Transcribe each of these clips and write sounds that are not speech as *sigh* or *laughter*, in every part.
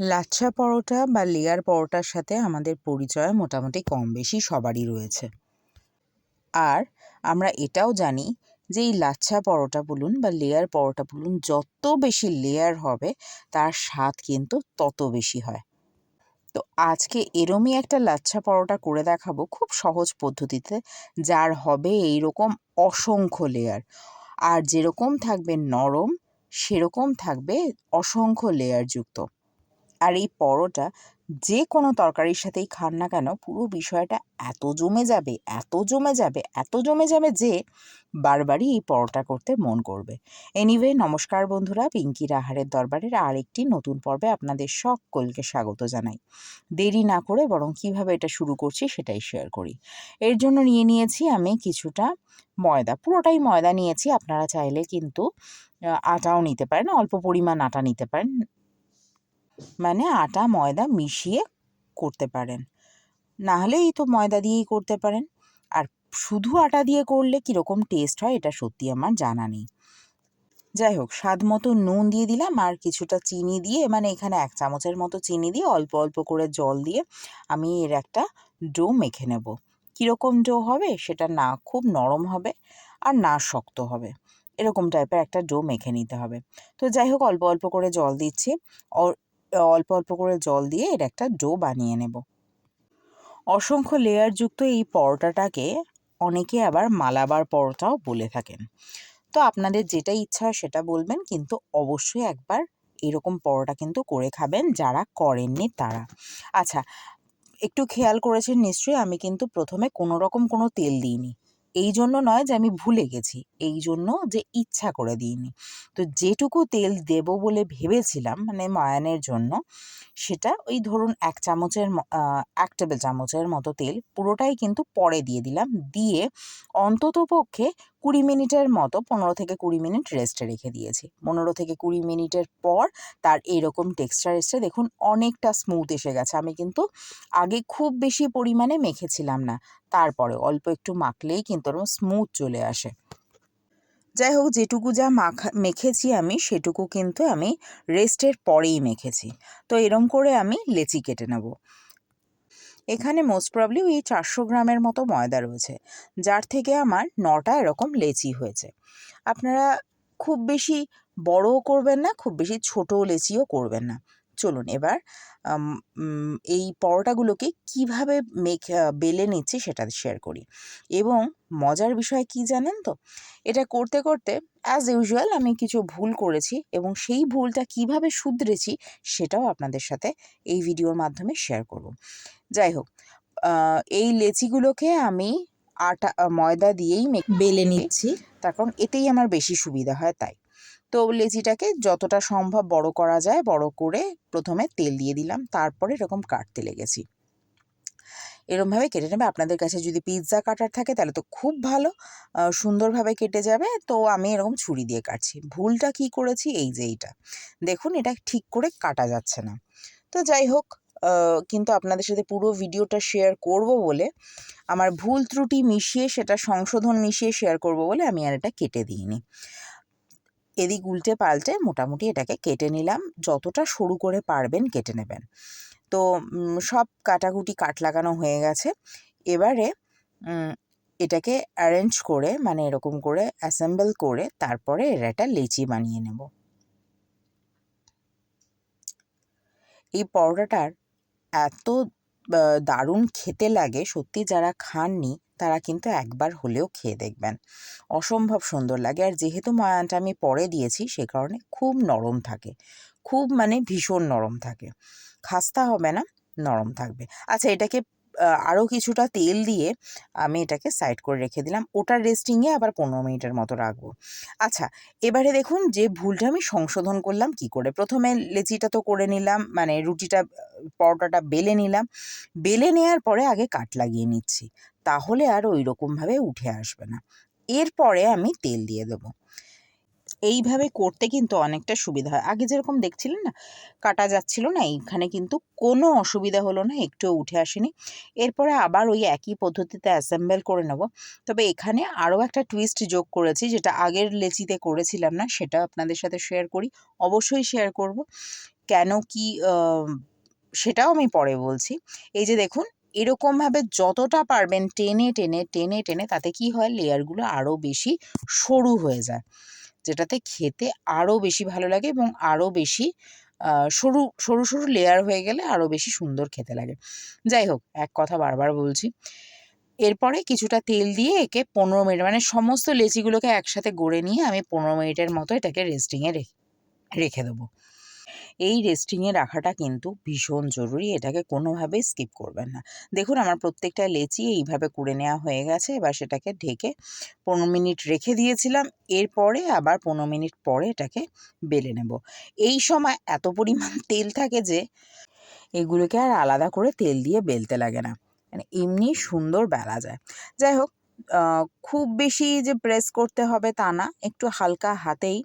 লাচ্ছা পরোটা বা লেয়ার পরোটার সাথে আমাদের পরিচয় মোটামুটি কম বেশি সবারই রয়েছে। আর আমরা এটাও জানি যে এই লাচ্ছা পরোটা বলুন বা লেয়ার পরোটা বলুন যত বেশি লেয়ার হবে তার স্বাদ কিন্তু তত বেশি হয়। তো আজকে এরমই একটা লাচ্ছা পরোটা করে দেখাবো খুব সহজ পদ্ধতিতে যার হবে এই রকম অসংখ্য লেয়ার। আর যেরকম থাকবে নরম, সেরকম থাকবে অসংখ্য লেয়ারযুক্ত। আর এই পরোটা যে কোনো তরকারির সাথেই খান না কেন, পুরো বিষয়টা এত জমে যাবে, এত জমে যাবে, এত জমে যাবে যে বারবারই এই পরোটা করতে মন করবে। এনিওয়ে নমস্কার বন্ধুরা, পিঙ্কির আহারের দরবারের আরেকটি নতুন পর্বে আপনাদের সকলকে স্বাগত জানাই। দেরি না করে বরং কীভাবে এটা শুরু করছি সেটাই শেয়ার করি। এর জন্য নিয়ে নিয়েছি আমি কিছুটা ময়দা, পুরোটাই ময়দা নিয়েছি, আপনারা চাইলে কিন্তু আটাও নিতে পারেন, অল্প পরিমাণ আটা নিতে পারেন। মানে আটা, ময়দা মিশিয়ে করতে পারেন। না হলে এই তো ময়দা দিয়েই করতে পারেন। আর শুধু আটা দিয়ে করলে কীরকম টেস্ট হয়, এটা সত্যি আমার জানা নেই। যাই হোক, স্বাদ মতো নুন দিয়ে দিলাম আর কিছুটা চিনি দিয়ে মানে এখানে এক চামচের মতো চিনি দিয়ে অল্প অল্প করে জল দিয়ে আমি এর একটা ডো মেখে নেব। কীরকম ডো হবে সেটা না খুব নরম হবে আর না শক্ত হবে। এরকম টাইপের একটা ডো মেখে নিতে হবে। তো যাই হোক, অল্প অল্প করে জল দিচ্ছি। অল্প অল্প করে জল দিয়ে এর একটা ডো বানিয়ে নেব। অসংখ্য লেয়ারযুক্ত এই পরোটাটাকে অনেকে আবার মালাবার পরোটাও বলে থাকেন। তো আপনাদের যেটা ইচ্ছা হয় সেটা বলবেন, কিন্তু অবশ্যই একবার এরকম পরোটা কিন্তু করে খাবেন যারা করেননি তারা। আচ্ছা একটু খেয়াল করেছেন নিশ্চয়ই আমি কিন্তু প্রথমে কোনো রকম কোনো তেল দিইনি। এই জন্য নয় যে আমি ভুলে গেছি এই জন্য যে ইচ্ছা করে দিইনি। তো যেটুকু তেল দেব বলে ভেবেছিলাম মানে মায়ানের জন্য, সেটা ওই ধরুন এক চামচের এক টেবিল চামচের মতো তেল পুরোটাই কিন্তু পরে দিয়ে দিলাম। দিয়ে অন্তত পক্ষে কুড়ি মিনিটের মতো পনেরো থেকে কুড়ি মিনিট রেস্টে রেখে দিয়েছি। পনেরো থেকে কুড়ি মিনিটের পর তার এরকম টেক্সচার এসছে। দেখুন, অনেকটা স্মুথ এসে গেছে। আমি কিন্তু আগে খুব বেশি পরিমাণে মেখেছিলাম না। তারপরে অল্প একটু মাখলেই কিন্তু ওরকম স্মুথ চলে আসে। যাই হোক, যেটুকু যা মাখা, মেখেছি আমি, সেটুকু কিন্তু আমি রেস্টের পরেই মেখেছি। তো এরম করে আমি লেচি কেটে নেব। এখানে মোস্ট প্রবলি ওই চারশো গ্রামের মতো ময়দা রয়েছে, যার থেকে আমার নটা এরকম লেচি হয়েছে। আপনারা খুব বেশি বড়ও করবেন না, খুব বেশি ছোটো লেচিও করবেন না। চলুন এবার। এই পরোটাগুলোকে কীভাবে মেখ বেলে নিচ্ছি সেটা শেয়ার করি। এবং মজার বিষয় কি জানেন তো? এটা করতে করতে অ্যাজ ইউজুয়াল আমি কিছু ভুল করেছি এবং সেই ভুলটা কীভাবে শুধরেছি সেটাও আপনাদের সাথে এই ভিডিওর মাধ্যমে শেয়ার করব। যাই হোক এই লেচিগুলোকে আমি আটা ময়দা দিয়েই বেলে নিচ্ছি। তার কারণ এতেই আমার বেশি সুবিধা হয় তাই। তো লেচিটাকে যতটা সম্ভব বড় করা যায়, বড় করে প্রথমে তেল দিয়ে দিলাম, তারপরে এরকম কাটতে লেগেছি। এরমভাবে কেটে নেবে। আপনাদের কাছে যদি পিৎজা কাটার থাকে, তাহলে তো খুব ভালো সুন্দরভাবে কেটে যাবে। তো আমি এরকম ছুরি দিয়ে কাটছি। ভুলটা কি করেছি? এই যে এইটা। দেখুন, এটা ঠিক করে কাটা যাচ্ছে না। তো যাই হোক কিন্তু আপনাদের সাথে পুরো ভিডিওটা শেয়ার করব বলে, আমার ভুল ত্রুটি মিশিয়ে, সেটা সংশোধন মিশিয়ে শেয়ার করব বলে আমি আর এটা কেটে দিইনি। এদিক উল্টে পাল্টে মোটামুটি এটাকে কেটে নিলাম। যতটা সরু করে পারবেন কেটে নেবেন। তো সব কাটাকুটি কাট লাগানো হয়ে গেছে। এবারে এটাকে অ্যারেঞ্জ করে মানে এরকম করে অ্যাসেম্বল করে তারপরে এর একটা লেচি বানিয়ে নেব। এই পরোটাটার এত দারুণ খেতে লাগে, সত্যি যারা খাননি তারা কিন্তু একবার হলেও খেয়ে দেখবেন। অসম্ভব সুন্দর লাগে। আর যেহেতু ময়ানটা আমি পরে দিয়েছি, সে কারণে খুব নরম থাকে। খুব মানে ভীষণ নরম থাকে। খাস্তা হবে না, নরম থাকবে। আচ্ছা এটাকে আরও কিছুটা তেল দিয়ে আমি এটাকে সাইড করে রেখে দিলাম। ওটার রেস্টিংয়ে আবার পনেরো মিনিটের মতো রাখব। আচ্ছা এবারে দেখুন যে ভুলটা আমি সংশোধন করলাম কি করে? প্রথমে লেচিটা তো করে নিলাম মানে রুটিটা পরোটাটা বেলে নিলাম। বেলে নেওয়ার পরে আগে কাট লাগিয়ে নিচ্ছি। তাহলে আর ওই রকমভাবে উঠে আসবে না। এরপরে আমি তেল দিয়ে দেবো। এইভাবে করতে কিন্তু অনেকটা সুবিধা হয়। আগে যেরকম দেখছিলেন না, কাটা যাচ্ছিল না, এইখানে কিন্তু কোনো অসুবিধা হলো না, একটুও উঠে আসেনি। এরপরে আবার ওই একই পদ্ধতিতে অ্যাসেম্বল করে নেব। তবে এখানে আরও একটা টুইস্ট যোগ করেছি, যেটা আগের লেচিতে করেছিলাম না, সেটা আপনাদের সাথে শেয়ার করি। অবশ্যই শেয়ার করব। কেন কি সেটাও আমি পরে বলছি। এই যে দেখুন এরকমভাবে যতটা পারবেন টেনে টেনে টেনে টেনে তাতে কি হয় লেয়ারগুলো আরও বেশি সরু হয়ে যায়। যেটাতে খেতে আরও বেশি ভালো লাগে এবং আরও বেশি সরু সরু সরু লেয়ার হয়ে গেলে আরও বেশি সুন্দর খেতে লাগে। যাই হোক, এক কথা বারবার বলছি। এরপরে কিছুটা তেল দিয়ে একে পনেরো মিনিট মানে সমস্ত লেচিগুলোকে একসাথে গড়ে নিয়ে আমি পনেরো মিনিটের মতো এটাকে রেস্টিংয়ে রেখে রেখে দেবো। এই রেস্টিংয়ে রাখাটা কিন্তু ভীষণ জরুরি, এটাকে কোনোভাবেই স্কিপ করবেন না। দেখুন, আমার প্রত্যেকটা লেচি এইভাবে করে নেওয়া হয়ে গেছে, এবার সেটাকে ঢেকে পনেরো মিনিট রেখে দিয়েছিলাম, এরপরে আবার পনেরো মিনিট পরে এটাকে বেলে নেব। এই সময় এত পরিমাণ *laughs* তেল থাকে যে, এগুলোকে আর আলাদা করে তেল দিয়ে বেলতে লাগে না। মানে এমনি সুন্দর বেলা যায়। যাই হোক খুব বেশি যে প্রেস করতে হবে তা না, একটু হালকা হাতেই,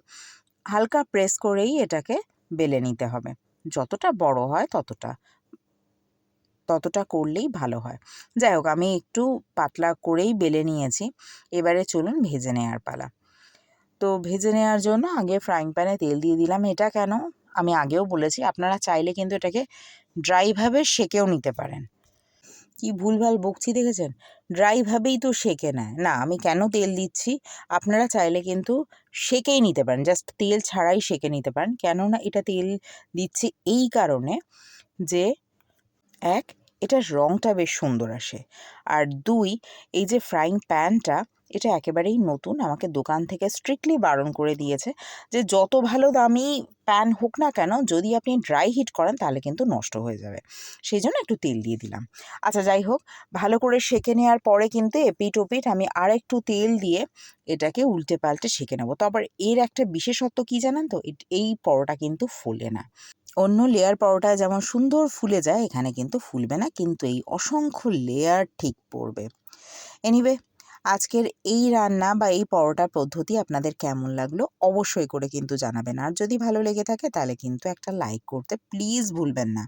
হালকা প্রেস করেই এটাকে বেলে নিতে হবে। যতটা বড় হয় ততটা ততটা করলেই ভালো হয়। যাই হোক, আমি একটু পাতলা করেই বেলে নিয়েছি। এবারে চলুন ভেজে নেওয়ার পালা। তো ভেজে নেওয়ার জন্য আগে ফ্রাইং প্যানে তেল দিয়ে দিলাম। এটা কেন? আমি আগেও বলেছি, আপনারা চাইলে কিন্তু এটাকে ড্রাইভাবে সেকেও নিতে পারেন। কি ভুলভাল বকছি দেখেছেন? ড্রাইভাবেই তো সেকে নেয়। না, আমি কেন তেল দিচ্ছি? আপনারা চাইলে কিন্তু সেকেই নিতে পারেন। জাস্ট তেল ছাড়াই সেকে নিতে পারেন। কেননা এটা তেল দিচ্ছি এই কারণে যে, এক, এটার রঙটা বেশ সুন্দর আসে। আর দুই, এই যে ফ্রাইং প্যানটা এটা একেবারেই নতুন। আমাকে দোকান থেকে স্ট্রিক্টলি বারণ করে দিয়েছে যে, যত ভালো দামি প্যান হোক না কেন, যদি আপনি ড্রাই হিট করেন, তাহলে কিন্তু নষ্ট হয়ে যাবে। সেই জন্য একটু তেল দিয়ে দিলাম। আচ্ছা যাই হোক, ভালো করে সেঁকে নেওয়ার পরে কিন্তু এপিট ওপিট আমি আর একটু তেল দিয়ে এটাকে উল্টে পাল্টে সেঁকে নেব। তো আবার এর একটা বিশেষত্ব কী জানেন তো? এই পরোটা কিন্তু ফোলে না। অন্য লেয়ার পরোটা যেমন সুন্দর ফুলে যায়, এখানে কিন্তু ফুলবে না, কিন্তু এই অসংখ্য লেয়ার ঠিক পড়বে। এনিওয়ে আজকের এই রান্না বা এই পরোটার পদ্ধতি আপনাদের কেমন লাগল অবশ্যই করে কিন্তু জানাবেন। আর যদি ভালো লেগে থাকে তাহলে কিন্তু একটা লাইক করতে প্লিজ ভুলবেন না।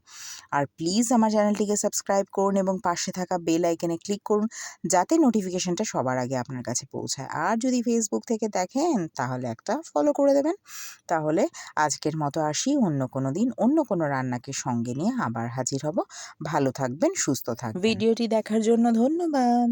আর প্লিজ আমার চ্যানেলটিকে সাবস্ক্রাইব করুন এবং পাশে থাকা বেল আইকনে ক্লিক করুন যাতে নোটিফিকেশনটা সবার আগে আপনার কাছে পৌঁছায়। আর যদি ফেসবুক থেকে দেখেন তাহলে একটা ফলো করে দেবেন। তাহলে আজকের মতো আসি, অন্য কোনো দিন অন্য কোনো রান্নাকে সঙ্গে নিয়ে আবার হাজির হব। ভালো থাকবেন, সুস্থ থাকবেন। ভিডিওটি দেখার জন্য ধন্যবাদ।